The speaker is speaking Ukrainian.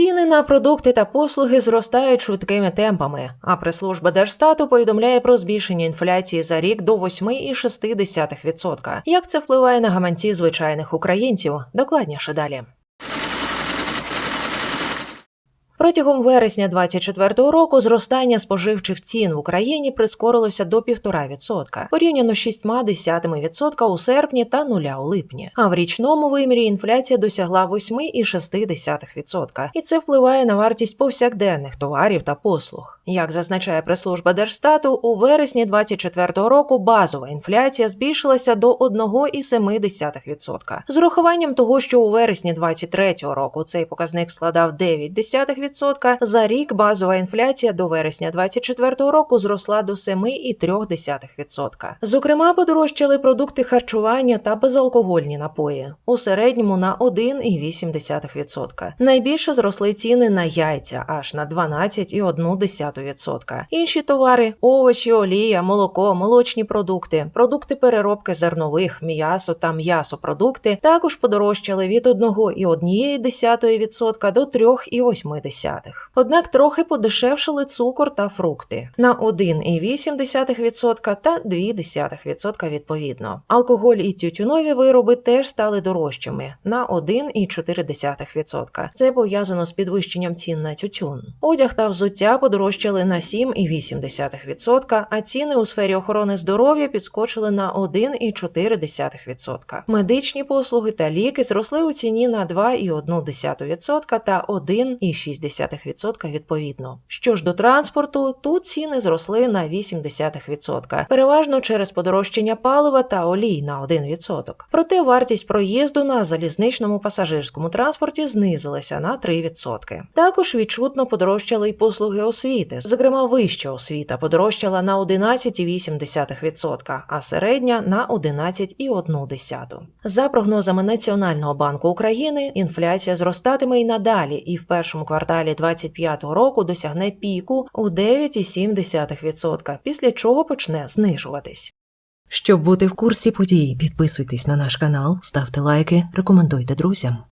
Ціни на продукти та послуги зростають швидкими темпами. А прес-служба Держстату повідомляє про збільшення інфляції за рік до 8,6%. Як це впливає на гаманці звичайних українців? Докладніше далі. Протягом вересня 2024 року зростання споживчих цін в Україні прискорилося до 1,5%, порівняно з 6,1% у серпні та нуля у липні. А в річному вимірі інфляція досягла 8,6%. І це впливає на вартість повсякденних товарів та послуг. Як зазначає прес-служба Держстату, у вересні 2024 року базова інфляція збільшилася до 1,7%. З урахуванням того, що у вересні 2023 року цей показник складав 9%, за рік базова інфляція до вересня 2024 року зросла до 7,3%. Зокрема, подорожчали продукти харчування та безалкогольні напої у середньому на 1,8%. Найбільше зросли ціни на яйця аж на 12,1%. Інші товари овочі, олія, молоко, молочні продукти, продукти переробки зернових, м'ясо та м'ясопродукти також подорожчали від 1,1% до 3,8%. Однак трохи подешевшили цукор та фрукти на 1,8% та 0,2% відповідно. Алкоголь і тютюнові вироби теж стали дорожчими на 1,4%. Це пов'язано з підвищенням цін на тютюн. Одяг та взуття подорожчали на 7,8%, а ціни у сфері охорони здоров'я підскочили на 1,4%. Медичні послуги та ліки зросли у ціні на 2,1% та 1,6% відповідно. Що ж до транспорту, тут ціни зросли на 0,8%, переважно через подорожчання палива та олій на 1%. Проте вартість проїзду на залізничному пасажирському транспорті знизилася на 3%. Також відчутно подорожчали й послуги освіти, зокрема вища освіта подорожчала на 11,8%, а середня на 11,1%. За прогнозами Національного банку України, інфляція зростатиме й надалі, і в першому кварталі 2025 року досягне піку у 9,7%, після чого почне знижуватись. Щоб бути в курсі подій, підписуйтесь на наш канал, ставте лайки, рекомендуйте друзям.